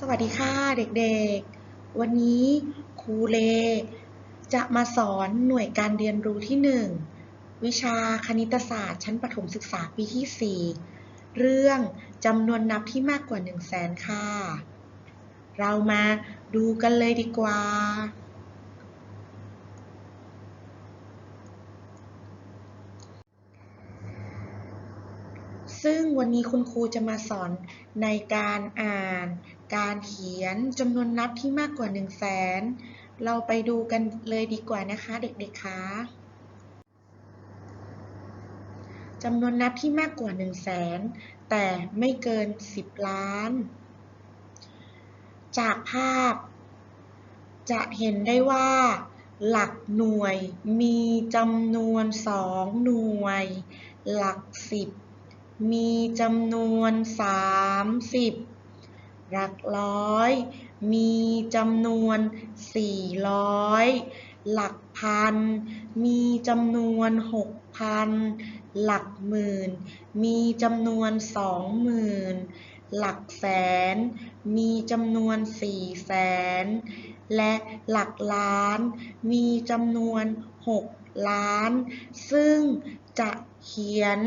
สวัสดีค่ะเด็กๆ วันนี้ครูเล จะมาสอนหน่วยการเรียนรู้ที่ 1 วิชาคณิตศาสตร์ชั้นประถมศึกษาปีที่ 4 เรื่องจำนวนนับที่มากกว่า 1 0 0 0 0แสนค่ะ เรามาดูกันเลยดีกว่า ซึ่งวันนี้คุณครูจะมาสอนในการอ่าน การเขียนจำนวนนับที่มากกว่า1 0 0 0 0แสนเราไปดูกันเลยดีกว่านะคะเด็กๆคะจำนวนนับที่มากกว่า 1 0 0 0 0แสนแต่ไม่เกิน 10 ล้าน จากภาพ จะเห็นได้ว่า หลักหน่วยมีจำนวน 2 หน่วย หลักสิบมีจำนวน 30 หลักร้อย มีจำนวน 400 หลักพัน มีจำนวน 6,000 หลักหมื่น มีจำนวน 20,000 หลักแสน มีจำนวน 4 แสน และหลักล้าน มีจำนวน 6 ล้าน ซึ่งจะเขียน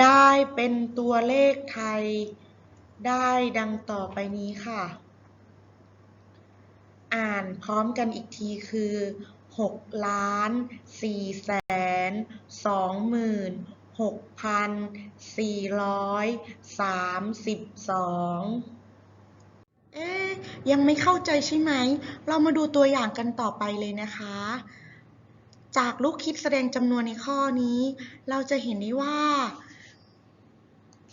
ได้เป็นตัวเลขไทย ได้ดังต่อไปนี้ค่ะ อ่านพร้อมกันอีกทีคือ6ล้าน4แสน2หมื่น6พัน432เอ๊ยยังไม่เข้าใจใช่ไหม เรามาดูตัวอย่างกันต่อไปเลยนะคะ จากลูกคิดแสดงจำนวนในข้อนี้ เราจะเห็นได้ว่า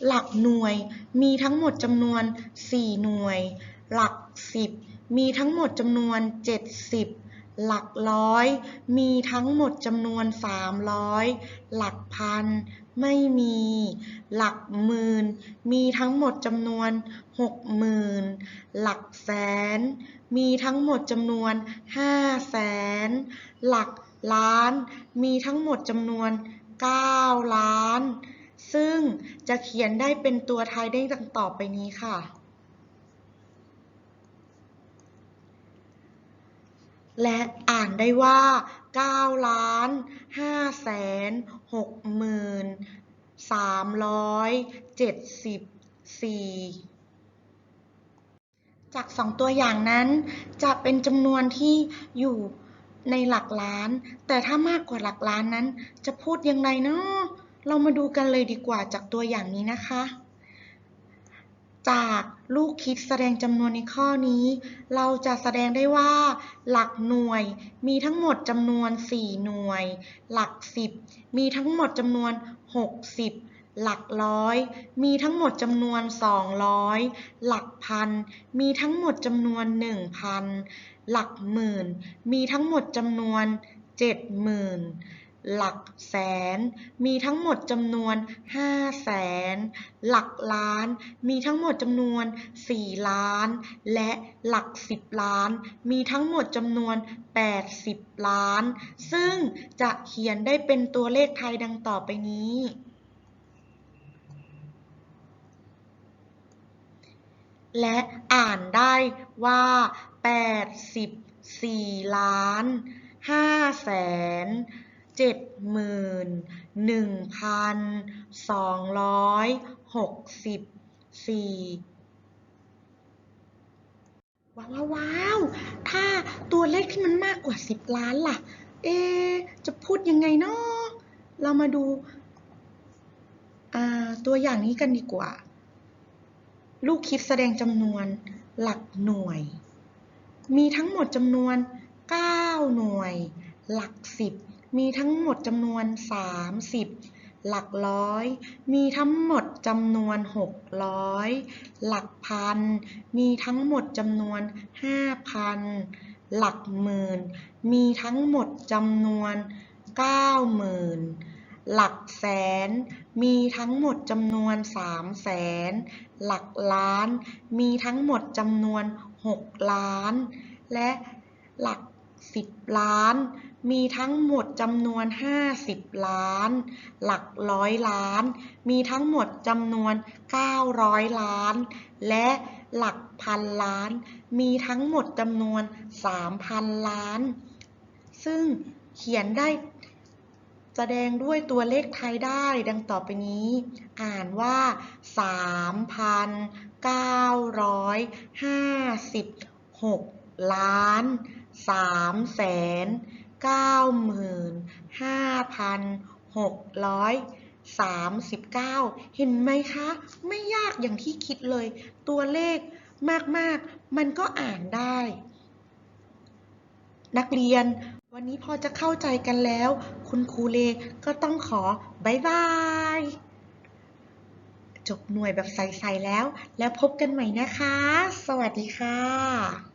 หลักหน่วยมีทั้งหมดจำนวน 4 หน่วย หลัก 10 มีทั้งหมดจำนวน 70 หลักร้อย มีทั้งหมดจำนวน 300 หลักพัน ไม่มี หลักหมื่น มีทั้งหมดจำนวน 60,000 หลักแสน มีทั้งหมดจำนวน5แสนหลักล้าน มีทั้งหมดจำนวน 9 ล้าน ซึ่งจะเขียนได้เป็นตัวไทยได้ดังต่อไปนี้ค่ะ และอ่านได้ว่า9ล้าน5แสน6หมื่น374จากสองตัวอย่างนั้นจะเป็นจำนวนที่อยู่ในหลักล้าน แต่ถ้ามากกว่าหลักล้านนั้น จะพูดยังไงเนาะ เรามาดูกันเลยดีกว่าจากตัวอย่างนี้นะคะ จากลูกคิดแสดงจำนวนในข้อนี้ เราจะแสดงได้ว่า หลักหน่วยมีทั้งหมดจำนวน 4 หน่วย หลัก 10 มีทั้งหมดจำนวน 60หลักร้อย มีทั้งหมดจำนวน 200 หลักพัน มีทั้งหมดจำนวน 1,000 หลักหมื่น มีทั้งหมดจำนวน 70,000 หลักแสน มีทั้งหมดจำนวน5แสน หลักล้าน มีทั้งหมดจำนวน 4 ล้าน และหลัก 10 ล้าน มีทั้งหมดจำนวน 80 ล้าน ซึ่งจะเขียนได้เป็นตัวเลขไทยดังต่อไปนี้ และอ่านได้ว่า 84 ล้าน5แสน เจ็ดหมื่นหนึ่งพันสองร้อยหกสิบสี่ว้าวว้าวถ้าตัวเลขที่มันมากกว่าสิบล้านล่ะ เอ จะพูดยังไงเนาะเรามาดูตัวอย่างนี้กันดีกว่า ลูกคิดแสดงจำนวนหลักหน่วย มีทั้งหมดจำนวน 9 หน่วย หลักสิบ มีทั้งหมดจำนวน 30 หลักร้อย มีทั้งหมดจำนวน 600 หลักพัน มีทั้งหมดจำนวน 5,000 หลักหมื่น มีทั้งหมดจำนวน 90,000 หลักแสน มีทั้งหมดจำนวน3แสนหลักล้าน มีทั้งหมดจำนวน 6 ล้าน และหลัก 10 ล้าน มีทั้งหมดจำนวน 50 ล้าน หลักร้อยล้าน มีทั้งหมดจำนวน 900 ล้าน และหลักพันล้าน มีทั้งหมดจำนวน 3,000 ล้าน ซึ่งเขียนได้แสดงด้วยตัวเลขไทยได้ดังต่อไปนี้ อ่านว่า 3,956 ล้าน3แสน95,639เห็นไหมคะ ไม่ยากอย่างที่คิดเลย ตัวเลขมาก ๆ มันก็อ่านได้ นักเรียน วันนี้พอจะเข้าใจกันแล้ว คุณครูเลก็ต้องขอบายบาย จบหน่วยแบบใส ๆ แล้ว แล้วพบกันใหม่นะคะ สวัสดีค่ะ